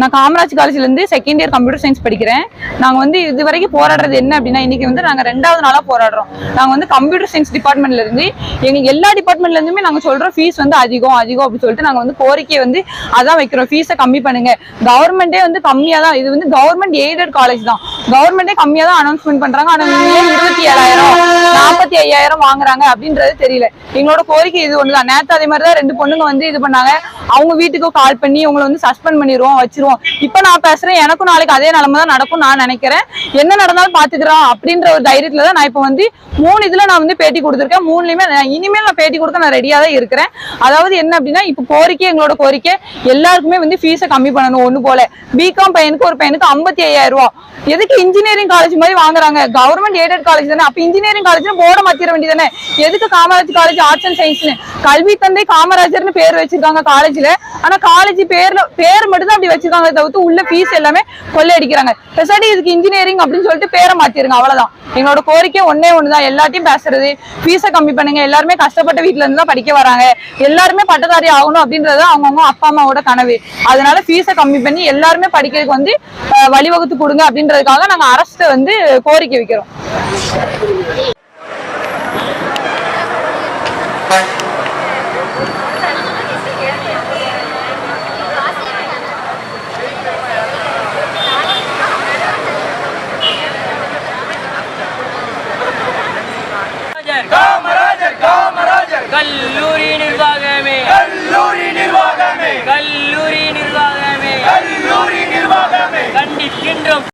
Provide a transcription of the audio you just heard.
நான் காமராஜ் காலேஜ்லேருந்து second year computer science படிக்கிறேன். நாங்கள் வந்து இது வரைக்கும் போராடுறது என்ன அப்படின்னா இன்றைக்கி வந்து நாங்கள் ரெண்டாவது நாளாக போராடுறோம். நாங்கள் வந்து கம்ப்யூட்டர் சயின்ஸ் டிபார்ட்மெண்ட்லேருந்து எங்கள் எங்களுக்கு எல்லா டிபார்ட்மெண்ட்லேருந்துமே நாங்கள் சொல்கிறோம் ஃபீஸ் வந்து அதிகம் அதிகம் அப்படின்னு சொல்லிட்டு நாங்கள் வந்து கோரிக்கையை வந்து அதான் வைக்கிறோம். ஃபீஸை கம்மி பண்ணுங்கள் கவர்மெண்ட்டே வந்து கம்மியாக தான் இது வந்து கவர்மெண்ட் எய்டட் காலேஜ் தான். கவர்மெண்டே கம்மியாக தான் அனௌன்ஸ்மெண்ட் பண்ணுறாங்க ஆனால் இருபத்தி ஏழாயிரம். நாற்பத்தி ஐயாயிரம் வாங்குறாங்க அப்படின்றது தெரியல. எங்களோட கோரிக்கை இது ஒண்ணுதான். நேத்து அதே மாதிரி தான் ரெண்டு பொண்ணுங்க வந்து இது பண்ணாங்க. அவங்க வீட்டுக்கு கால் பண்ணி உங்களை வந்து சஸ்பெண்ட் பண்ணிடுவோம் வச்சிருவோம். இப்ப நான் பேசுறேன் எனக்கும் நாளைக்கு அதே நிலைமை தான் நடக்கும் நான் நினைக்கிறேன். என்ன நடந்தாலும் பாத்துக்கிறோம் அப்படின்ற ஒரு தைரியத்துல தான் நான் இப்ப வந்து மூணு இதுல நான் வந்து பேட்டி கொடுத்துருக்கேன். மூணுலயுமே இனிமேல் நான் பேட்டி கொடுக்க நான் ரெடியா தான் இருக்கிறேன். அதாவது என்ன அப்படின்னா இப்ப கோரிக்கை எங்களோட கோரிக்கை எல்லாருக்குமே வந்து ஃபீஸை கம்மி பண்ணணும் ஒண்ணு போல. பிகாம் பையனுக்கு ஒரு பையனுக்கு ஐம்பத்தி ஐயாயிரம் ரூபாய். எதுக்கு இன்ஜினியரிங் காலேஜ் மாதிரி வாங்குறாங்க? கவர்மெண்ட் எய்டட் காலேஜ் தானே. அப்ப இன்ஜினியரிங் காலேஜ் போர்டை மாத்திர வேண்டியதானே எதுக்கு காமராஜ் காலேஜ் ஆர்ட்ஸ் அண்ட் சயின்ஸ்னு கல்வி தந்தை காமராஜர்னு பேர் வச்சிருக்காங்க காலேஜ்ல ஆனா காலேஜ் பேர்ல பேர் மட்டும் தான் அப்படி வச்சிருக்காங்க தவிர்த்து உள்ள ஃபீஸ் எல்லாமே கொள்ளையடிக்கிறாங்க. பெசாடி இதுக்கு இன்ஜினியரிங் அப்படின்னு சொல்லிட்டு பேரை மாத்திருங்க அவ்வளவுதான். எங்களோட கோரிக்கை ஒன்னே ஒண்ணுதான். எல்லாத்தையும் பேசுறது ஃபீஸை கம்மி பண்ணுங்க. எல்லாருமே கஷ்டப்பட்ட வீட்ல இருந்து தான் படிக்க வராங்க. எல்லாருமே பட்டதாரி ஆகணும் அப்படின்றது அவங்கவுங்க அப்பா அம்மாவோட கனவு. அதனால ஃபீஸை கம்மி பண்ணி எல்லாருமே படிக்கிறதுக்கு வந்து வழிவகுத்து கொடுங்க அப்படின்றதுக்காக நாங்க அரசு வந்து கோரிக்கை வைக்கிறோம். Bye.